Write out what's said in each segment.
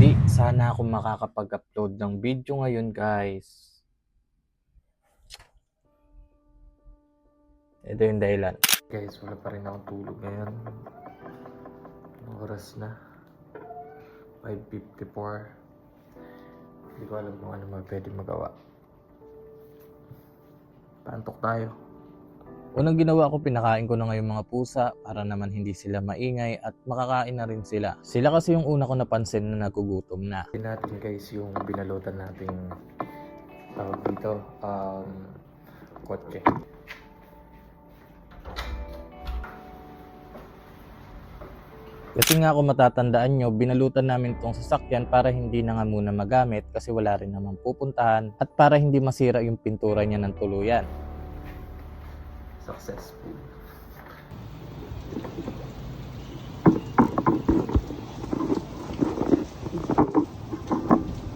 Di sana ako makakapag-upload ng video ngayon guys. Ito yung dahilan. Guys, wala pa rin akong tulog ngayon. Oras na? 5.54. Hindi ko alam kung ano mga pwede magawa. Paantok tayo. Unang ginawa ko, pinakain ko na ngayon mga pusa para naman hindi sila maingay at makakain na rin sila. Sila kasi yung una ko napansin na nagugutom na. Natin guys yung binalutan nating tawag dito, um, kotse. Kasi nga kung matatandaan nyo, binalutan namin tong sasakyan para hindi na nga muna magamit kasi wala rin naman pupuntahan at para hindi masira yung pintura niya ng tuluyan. Successful.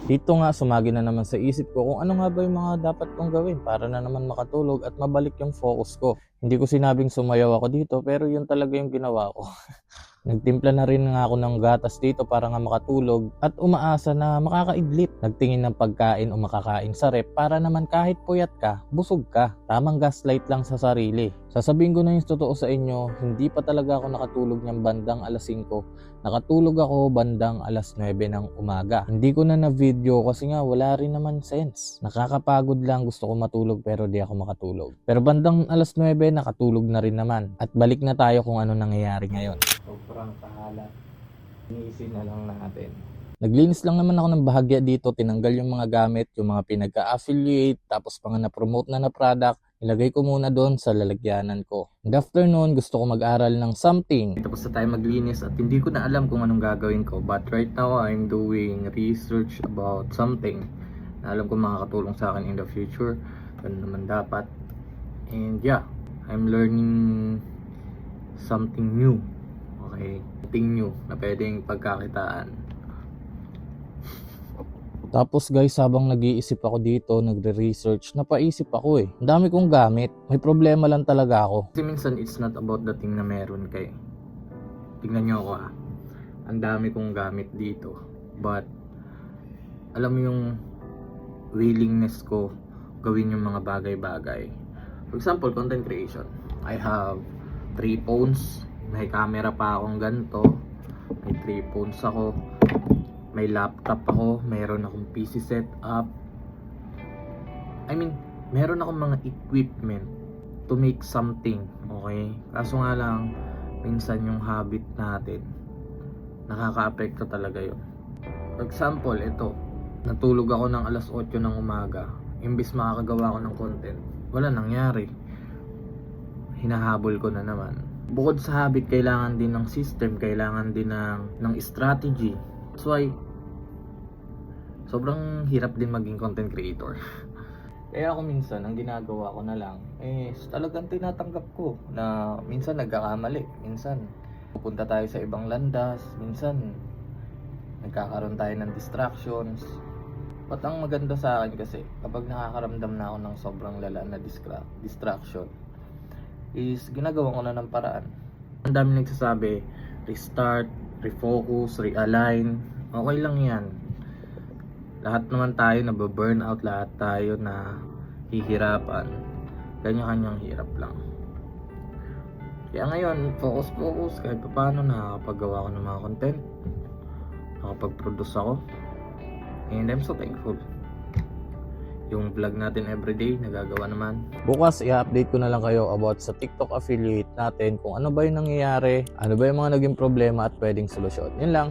Dito nga sumagi na naman sa isip ko kung ano nga ba yung mga dapat kong gawin para na naman makatulog at mabalik yung focus ko. Hindi ko sinabing sumayaw ako dito pero yun talaga yung ginawa ko. Nagtimpla na rin nga ako ng gatas dito para nga makatulog at umaasa na makakaidlip. Nagtingin ng pagkain o makakain sa rep para naman kahit puyat ka, busog ka. Tamang gaslight lang sa sarili. Sasabihin ko na yung totoo sa inyo, hindi pa talaga ako nakatulog ng bandang alas 5. Nakatulog ako bandang alas 9 ng umaga. Hindi ko na na-video kasi nga wala rin naman sense. Nakakapagod lang gusto ko matulog pero di ako makatulog. Pero bandang alas 9 nakatulog na rin naman. At balik na tayo kung ano nangyayari ngayon. Sobrang kahalat. Iniisin na lang natin. Naglinis lang naman ako ng bahagya dito, tinanggal yung mga gamit, yung mga pinagka-affiliate, tapos mga na-promote na na product, ilagay ko muna doon sa lalagyanan ko. And after noon, gusto ko mag-aral ng something. Tapos na tayo maglinis at hindi ko na alam kung anong gagawin ko. But right now, I'm doing research about something na alam ko makakatulong sa akin in the future. Ganun naman dapat. And yeah, I'm learning something new. Okay? Something new na pwedeng pagkakitaan. Tapos guys, habang nag-iisip ako dito, nagre-research, napaisip ako eh. Ang dami kong gamit. May problema lang talaga ako. Kasi minsan it's not about the thing na meron kay. Tingnan nyo ako ah. Ang dami kong gamit dito. But, alam mo yung willingness ko gawin yung mga bagay-bagay. For example, content creation. I have three phones. May camera pa akong ganito. May three phones ako may laptop ako, meron akong PC setup. I mean, meron akong mga equipment to make something, okay? Kaso nga lang, minsan yung habit natin, nakaka-apekto talaga yun. For example, ito, natulog ako ng alas 8 ng umaga, imbis makakagawa ako ng content, wala nangyari. Hinahabol ko na naman. Bukod sa habit, kailangan din ng system, kailangan din ng, ng strategy. That's why, sobrang hirap din maging content creator. Kaya ako minsan, ang ginagawa ko na lang, eh, talagang tinatanggap ko na minsan nagkakamali, minsan pupunta tayo sa ibang landas, minsan nagkakaroon tayo ng distractions. But ang maganda sa akin kasi, kapag nakakaramdam na ako ng sobrang lala na distra- distraction, is ginagawa ko na ng paraan. Ang dami nagsasabi, restart, refocus, realign, okay lang yan. Lahat naman tayo nababurn out lahat tayo na hihirapan. Kanya-kanyang hirap lang. Kaya ngayon focus focus. Kahit pa paano nakakapagawa ko ng mga content. Nakapag-produce ako. And I'm so thankful yung vlog natin everyday nagagawa naman. Bukas i-update ko na lang kayo about sa TikTok affiliate natin kung ano ba yung nangyayari ano ba yung mga naging problema at pwedeng solusyon. Yun lang